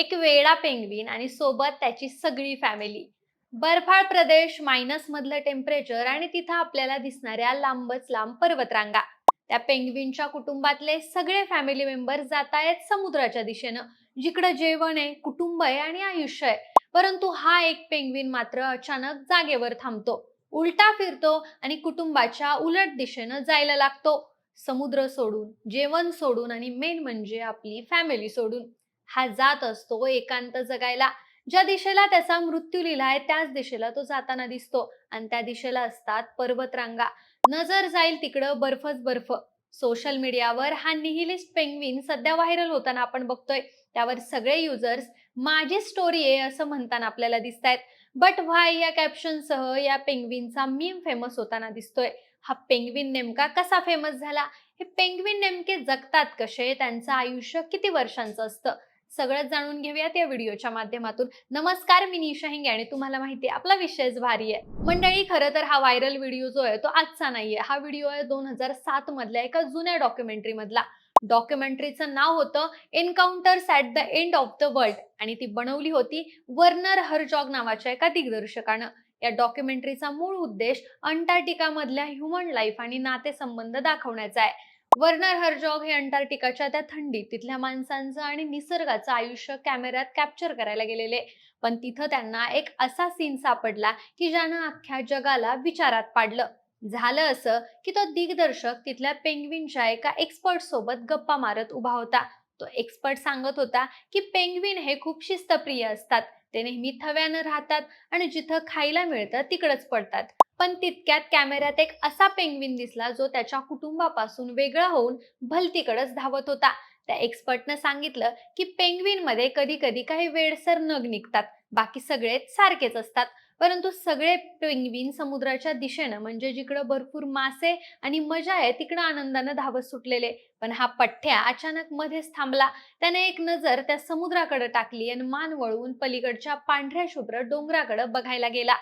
एक वेळा पेंग्विन आणि सोबत त्याची सगळी फॅमिली बर्फाळ प्रदेश मायनस मधलं टेम्परेचर आणि तिथं आपल्याला दिसणाऱ्या लांबच लांब पर्वतरांगा. त्या पेंग्विनच्या कुटुंबातले सगळे फॅमिली मेंबर जातायत समुद्राच्या दिशेनं जिकडं जेवण आहे कुटुंब आहे आणि आयुष्य आहे. परंतु हा एक पेंग्विन मात्र अचानक जागेवर थांबतो. उलटा फिरतो आणि कुटुंबाच्या उलट दिशेनं जायला लागतो. समुद्र सोडून जेवण सोडून आणि मेन म्हणजे आपली फॅमिली सोडून. हा जात असतो. एकांत जगायला ज्या दिशेला त्याचा मृत्यू लिहिलाय त्याच दिशेला तो जाताना दिसतो. आणि त्या दिशेला असतात पर्वतरांगा. नजर जाईल तिकडं बर्फच बर्फ. सोशल मीडियावर हा निहिलिस्ट पेंग्विन सध्या व्हायरल होताना आपण बघतोय. त्यावर सगळे युजर्स माझी स्टोरी आहे असं म्हणताना आपल्याला दिसत आहेत बट व्हाय या कॅप्शन सह या पेंग्विनचा मीम फेमस होताना दिसतोय? हा पेंग्विन नेमका कसा फेमस झाला? हे पेंग्विन नेमके जगतात कसे? त्यांचं आयुष्य किती वर्षांचं असतं? सगळंच जाणून घेऊयात या व्हिडिओच्या माध्यमातून. नमस्कार मी निशा हिंगे आणि तुम्हाला माहिती आहे आपला विषयच भारी आहे. मंडळी खरं तर हा व्हायरल व्हिडिओ जो आहे तो आजचा नाहीये. हा व्हिडिओ आहे दोन हजार सात मधल्या एका जुन्या डॉक्युमेंटरी मधला. डॉक्युमेंटरीचं नाव होतं encounters at the end of the world आणि ती बनवली होती वर्नर हरजॉग नावाच्या एका दिग्दर्शकानं. या डॉक्युमेंटरीचा मूळ उद्देश अंटार्क्टिका मधल्या ह्युमन लाईफ आणि नातेसंबंध दाखवण्याचा आहे. वर्नर हरजॉग हे अंटार्क्टिकाच्या त्या थंडीत तिथल्या माणसांचं आणि निसर्गाचं आयुष्य कॅमेऱ्यात कॅप्चर करायला गेलेले. पण तिथं त्यांना एक असा सीन सापडला की ज्यानं अख्ख्या जगाला विचारात पाडलं. झालं असं की तो दिग्दर्शक तिथल्या पेंग्विनच्या एका एक्सपर्ट सोबत गप्पा मारत उभा होता. तो एक्सपर्ट सांगत होता की पेंग्विन हे खूप शिस्तप्रिय असतात. ते नेहमी थव्यानं राहतात आणि जिथं खायला मिळतं तिकडच पडतात. पण तितक्यात कॅमेऱ्यात एक असा पेंग्विन दिसला जो त्याच्या कुटुंबापासून वेगळा होऊन भलतीकडच धावत होता. त्या एक्सपर्टनं सांगितलं की पेंग्विनमध्ये कधी कधी काही वेडसर नग निघतात. बाकी सगळे सारखेच असतात. परंतु सगळे पेंग्विन समुद्राच्या दिशेनं म्हणजे जिकडं भरपूर मासे आणि मजा आहे तिकडं आनंदानं धावत सुटलेले. पण हा पठ्ठ्या अचानक मध्येच थांबला. त्याने एक नजर त्या समुद्राकडे टाकली आणि मान वळवून पलीकडच्या पांढऱ्या शुभ्र डोंगराकडे बघायला गेला.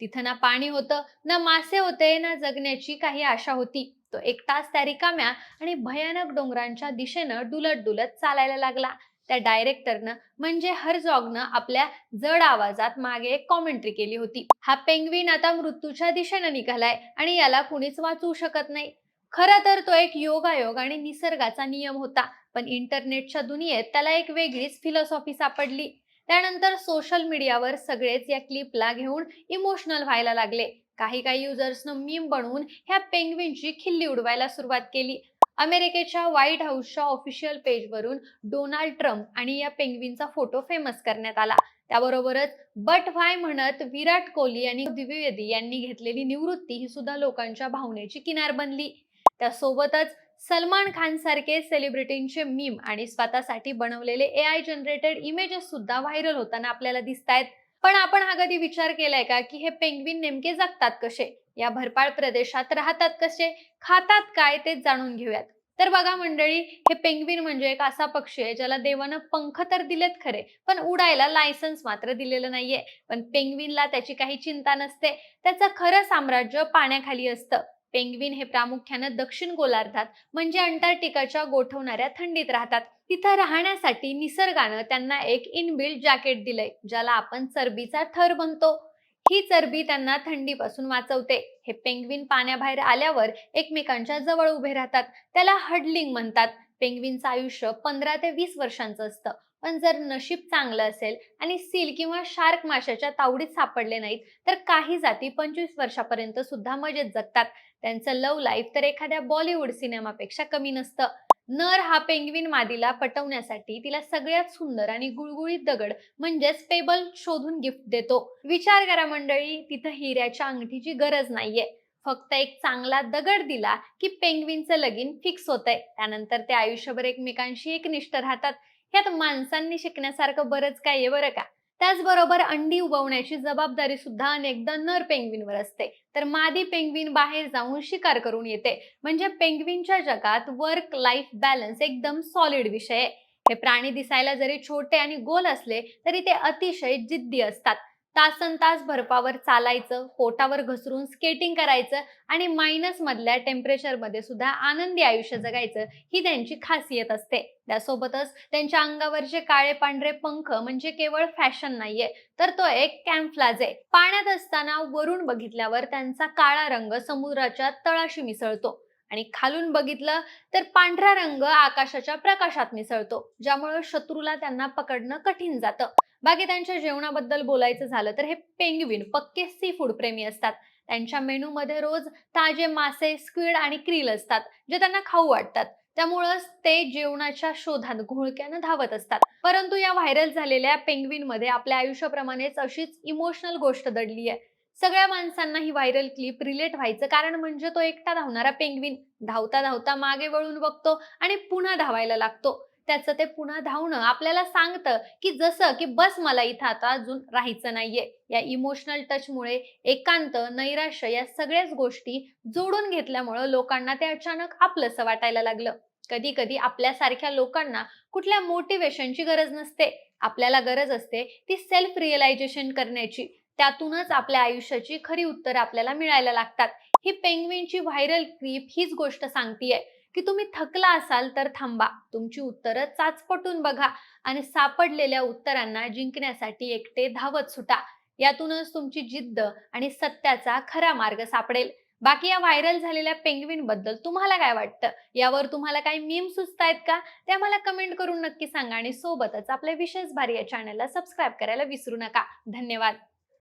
तिथं ना पाणी होतं ना मासे होते ना जगण्याची काही आशा होती. तो एक तास त्या रिकाम्या आणि भयानक डोंगरांच्या दिशेनं डुलत डुलत चालायला लागला. त्या डायरेक्टरनं म्हणजे हरजॉगनं आपल्या जड आवाजात मागे एक कॉमेंट्री केली होती. हा पेंग्विन आता मृत्यूच्या दिशेनं निघालाय आणि याला कुणीच वाचवू शकत नाही. खरं तर तो एक योगायोग आणि निसर्गाचा नियम होता पण इंटरनेटच्या दुनियेत त्याला एक वेगळीच फिलॉसॉफी सापडली. त्यानंतर सोशल मीडियावर सगळेच या क्लिपला घेऊन इमोशनल व्हायला लागले. काही काही युजर्सनं मीम बनवून ह्या पेंग्विनची खिल्ली उडवायला सुरुवात केली. अमेरिकेच्या व्हाईट हाऊसच्या ऑफिशियल पेजवरून डोनाल्ड ट्रम्प आणि या पेंग्विनचा फोटो फेमस करण्यात आला. त्याबरोबरच बट व्हाय म्हणत विराट कोहली आणि द्विवेदी यांनी घेतलेली निवृत्ती ही सुद्धा लोकांच्या भावनेची किनार बनली. त्यासोबतच सलमान खान सारखे सेलिब्रिटींचे मीम आणि स्वतःसाठी बनवलेले ए आय जनरेटेड इमेजेस सुद्धा व्हायरल होताना आपल्याला दिसत आहेत पण आपण हा कधी विचार केलाय का की हे पेंग्विन नेमके जगतात कसे? या भरपाळ प्रदेशात राहतात कसे? खातात काय ते जाणून घेऊयात. तर बघा मंडळी हे पेंग्विन म्हणजे एक असा पक्षी आहे ज्याला देवानं पंख तर दिलेत खरे पण उडायला लायसन्स मात्र दिलेलं नाहीये. पण पेंग्विनला त्याची काही चिंता नसते. त्याचं खरं साम्राज्य पाण्याखाली असतं. पेंग्विन हे प्रामुख्यानं दक्षिण गोलार्धात म्हणजे अंटार्क्टिकाच्या गोठवणाऱ्या थंडीत राहतात. तिथं राहण्यासाठी निसर्गानं त्यांना एक इनबिल्ड जॅकेट दिलंय ज्याला आपण चरबीचा थर म्हणतो. ही चरबी त्यांना थंडीपासून वाचवते. हे पेंग्विन पाण्याबाहेर आल्यावर एकमेकांच्या जवळ उभे राहतात. त्याला हडलिंग म्हणतात. पेंग्विनचं आयुष्य पंधरा ते वीस वर्षांचं असतं. पण जर नशीब चांगलं असेल आणि सील किंवा शार्क माशाच्या तावडीत सापडले नाहीत तर काही जाती पंचवीस वर्षापर्यंत सुद्धा मजेत जगतात. त्यांचं लव लाईफ तर एखाद्या बॉलिवूड सिनेमापेक्षा कमी नसतं. नर हा पेंग्विन मादीला पटवण्यासाठी तिला सगळ्यात सुंदर आणि गुळगुळीत दगड म्हणजेच पेबल शोधून गिफ्ट देतो. विचार करा मंडळी तिथं हिऱ्याच्या अंगठीची गरज नाहीये. फक्त एक चांगला दगड दिला की पेंग्विनचं लगीन फिक्स होतंय. त्यानंतर ते आयुष्यभर एकमेकांशी एकनिष्ठ राहतात. ह्यात माणसांनी शिकण्यासारखं बरंच काय आहे बरं का. त्याचबरोबर अंडी उगवण्याची जबाबदारी सुद्धा अनेकदा नर पेंग्विनवर असते. तर मादी पेंग्विन बाहेर जाऊन शिकार करून येते. म्हणजे पेंग्विनच्या जगात वर्क लाईफ बॅलन्स एकदम सॉलिड विषय आहे. हे प्राणी दिसायला जरी छोटे आणि गोल असले तरी ते अतिशय जिद्दी असतात. तासन तास बर्फावर चालायचं पोटावर घसरून स्केटिंग करायचं आणि मायनस मधल्या टेम्परेचरमध्ये सुद्धा आनंदी आयुष्य जगायचं ही त्यांची खासियत असते. त्यासोबतच त्यांच्या अंगावरचे काळे पांढरे पंख म्हणजे केवळ फॅशन नाहीये तर तो एक कॅम्फ्लाज आहे पाण्यात असताना वरून बघितल्यावर त्यांचा काळा रंग समुद्राच्या तळाशी मिसळतो. आणि खालून बघितलं तर पांढरा रंग आकाशाच्या प्रकाशात मिसळतो ज्यामुळे शत्रूला त्यांना पकडणं कठीण जातं. बाकी त्यांच्या जेवणाबद्दल बोलायचं झालं तर हे पेंग्विन पक्के सी फूड प्रेमी असतात. त्यांच्या मेनूमध्ये रोज ताजे मासे स्क्विड आणि क्रील असतात जे त्यांना खाऊ वाटतात. त्यामुळंच ते जेवणाच्या शोधात घोळक्यानं धावत असतात. परंतु या व्हायरल झालेल्या पेंगविनमध्ये आपल्या आयुष्याप्रमाणेच अशीच इमोशनल गोष्ट दडली आहे सगळ्या माणसांना ही व्हायरल क्लिप रिलेट व्हायचं. कारण म्हणजे तो एकटा धावणारा पेंग्विन धावता धावता मागे वळून बघतो आणि पुन्हा धावायला लागतो. त्याचं ते पुन्हा धावणं आपल्याला सांगतं की जसं की बस मला इथं आता अजून राहायचं नाहीये. या इमोशनल टचमुळे एकांत नैराश्य या सगळ्याच गोष्टी जोडून घेतल्यामुळं लोकांना ते अचानक आपलंसं वाटायला लागलं. कधी कधी आपल्यासारख्या लोकांना कुठल्या मोटिवेशनची गरज नसते. आपल्याला गरज असते ती सेल्फ रिअलायझेशन करण्याची. त्यातूनच आपल्या आयुष्याची खरी उत्तरं आपल्याला मिळायला लागतात. ही पेंग्विनची व्हायरल क्लिप हीच गोष्ट सांगतीये. की तुम्ही थकला असाल तर थांबा. तुमची उत्तरं चाचपटून बघा आणि सापडलेल्या उत्तरांना जिंकण्यासाठी एकटे धावत सुटा. यातूनच तुमची जिद्द आणि सत्याचा खरा मार्ग सापडेल. बाकी या व्हायरल झालेल्या पेंग्विनबद्दल तुम्हाला काय वाटतं? यावर तुम्हाला काही मीम सुचतायत का? ते आम्हाला कमेंट करून नक्की सांगा आणि सोबतच आपल्या विशेष भारी या चॅनलला सबस्क्राईब करायला विसरू नका. धन्यवाद.